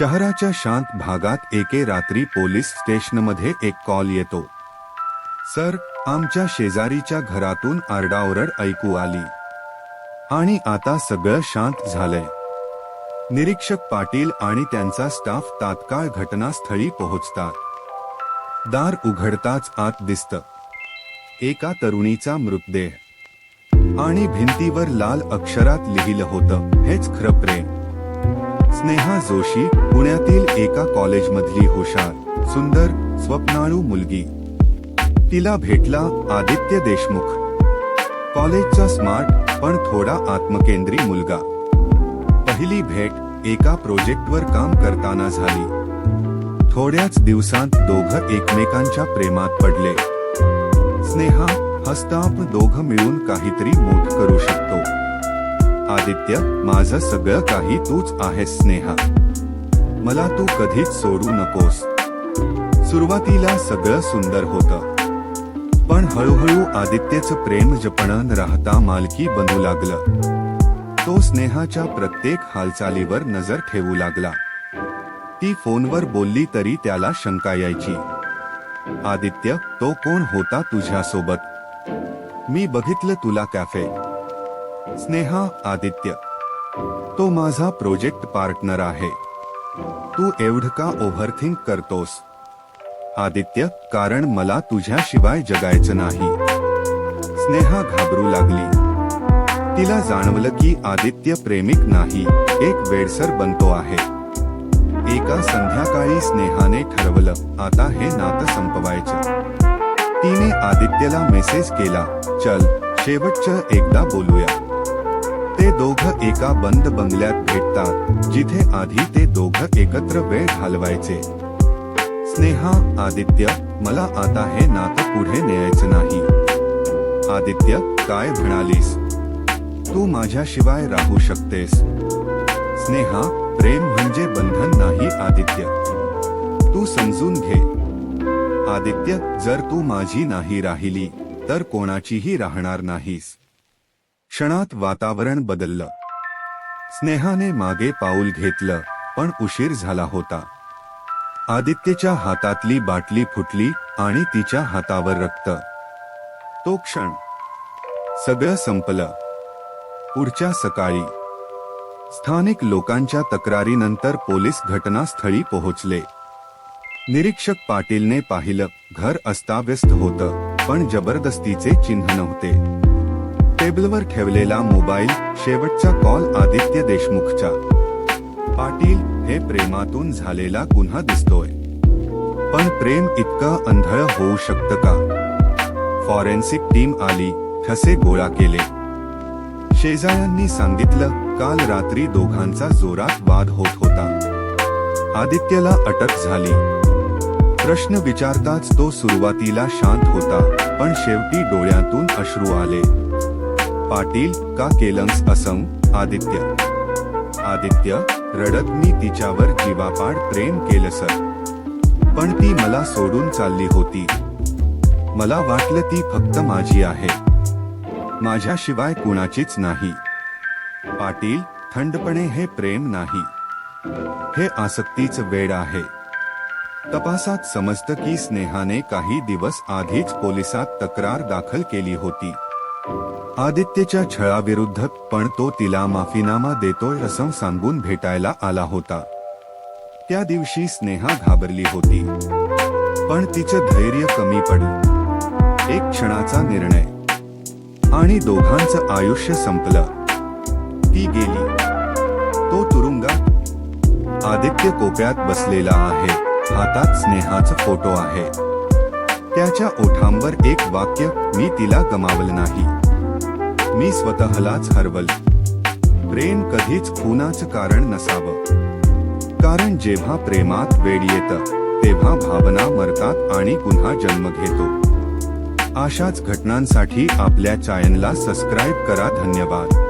शहराच्या शांत भागात एके रात्री पोलीस स्टेशनमध्ये एक कॉल येतो. सर आमच्या शेजारीच्या घरातून आरडाओरड ऐकू आली. आणि आता सगळं शांत झालंय. निरीक्षक पाटील आणि त्यांचा स्टाफ तात्काळ घटनास्थळी पोहोचतात. दार उघडताच आत दिसत. एका तरुणीचा मृतदेह. आणि भिंतीवर लाल अक्षरात लिहिलं होतं हेच खरं प्रेम. स्नेहा जोशी पुण्यातील एका कॉलेजमधली हुशार सुंदर स्वप्नाळू मुलगी. तिला भेटला आदित्य देशमुख. कॉलेजचा स्मार्ट पण थोडा आत्मकेंद्री मुलगा. पहिली भेट एका प्रोजेक्टवर काम करताना झाली. थोड्याच दिवसांत दोघं एकमेकांच्या प्रेमात पडले. स्नेहा हस्ताप दोघं मिळून काहीतरी मोठ करू शकतो. आदित्य माझं सगळं काही तूच आहेस स्नेहा. मला तू कधीच सोडू नकोस. सुरुवातीला सगळं सुंदर होतं. पण हळूहळू आदित्यचं प्रेम जपणं राहता मालकी बनू लागलं. तो स्नेहाच्या प्रत्येक हालचालीवर नजर ठेवू लागला. ती फोनवर बोलली तरी त्याला शंका यायची. आदित्य तो कोण होता तुझ्यासोबत? मी बघितलं तुला कॅफे. स्नेहा आदित्य तो माझा प्रोजेक्ट पार्टनर आहे. तू एवढं का ओव्हरथिंक करतोस. आदित्य कारण मला तुझ्याशिवाय जगायचं नाही. स्नेहा घाबरू लागली. तिला जाणवलं की आदित्य प्रेमिक नाही एक वेडसर बनतो आहे. एका संध्याकाळी स्नेहाने ठरवलं आता हे नातं संपवायचं. तिने आदित्यला मेसेज केला चल शेवटचं एकदा बोलूया. दोघं एका बंद बंगल्यात भेटतात जिथे आधी ते दोघं एकत्र वेळ घालवायचे. स्नेहा आदित्य मला आता हे नातं पुढे न्यायचं नाही. आदित्य काय म्हणालीस? तू माझ्याशिवाय राहू शकतेस. स्नेहा प्रेम म्हणजे बंधन नाही आदित्य. तू समजून घे. आदित्य जर तू माझी नाही राहिली तर कोणाचीही राहणार नाहीस. क्षणात वातावरण बदललं. स्नेहाने मागे पाऊल घेतलं पण उशीर झाला होता. आदित्यच्या हातातली बाटली फुटली आणि तिच्या हातावर रक्त. तो क्षण. सगळं संपलं. पुढच्या सकाळी. स्थानिक लोकांच्या तक्रारीनंतर पोलीस घटनास्थळी पोहोचले. निरीक्षक पाटीलने पाहिलं घर अस्ताव्यस्त होतं पण जबरदस्तीचे चिन्ह नव्हते. टेबलवर ठेवलेला मोबाईल शेवटचा कॉल आदित्य देशमुखचा. पाटील हे प्रेमातून झालेला गुन्हा दिसतोय. पण प्रेम इतकं अंधळ होऊ शकतं का? फॉरेन्सिक टीम आली ठसे गोळा केले. शेजाऱ्यांनी सांगितलं काल रात्री दोघांचा जोरात वाद होत होता. आदित्यला अटक झाली. प्रश्न विचारताच तो सुरुवातीला शांत होता पण शेवटी डोळ्यातून अश्रू आले. पाटील का केलंस असं? आदित्य. आदित्य रडत मी तिच्यावर जीवापाड प्रेम केलं सर. पण ती मला सोडून चालली होती. मला वाटलं ती फक्त माझी आहे. माझ्याशिवाय कुणाचीच नाही. पाटील थंडपणे हे प्रेम नाही. हे आसक्तीच वेळ आहे. तपासात समजतं की स्नेहाने काही दिवस आधीच पोलिसात तक्रार दाखल केली होती. आदित्यच्या छळाविरुद्ध पण तो तिला माफीनामा देतोय असं सांगून भेटायला आला होता. त्या दिवशी स्नेहा घाबरली होती. पण तिचं धैर्य कमी पडलं. एक क्षणाचा निर्णय. आणि दोघांचं आयुष्य संपलं. ती गेली. तो तुरुंगात आदित्य कोप्यात बसलेला आहे. हातात स्नेहाचा फोटो आहे. त्याच्या ओठांवर एक वाक्य मी तिला गमावलं नाही. मी स्वतःलाच हरवल. प्रेम कधीच खुनाचं कारण नसावं. कारण जेव्हा प्रेमात वेळ येतं तेव्हा भावना मरतात आणि पुन्हा जन्म घेतो. अशाच घटनांसाठी आपल्या चॅनलला सबस्क्राईब करा धन्यवाद.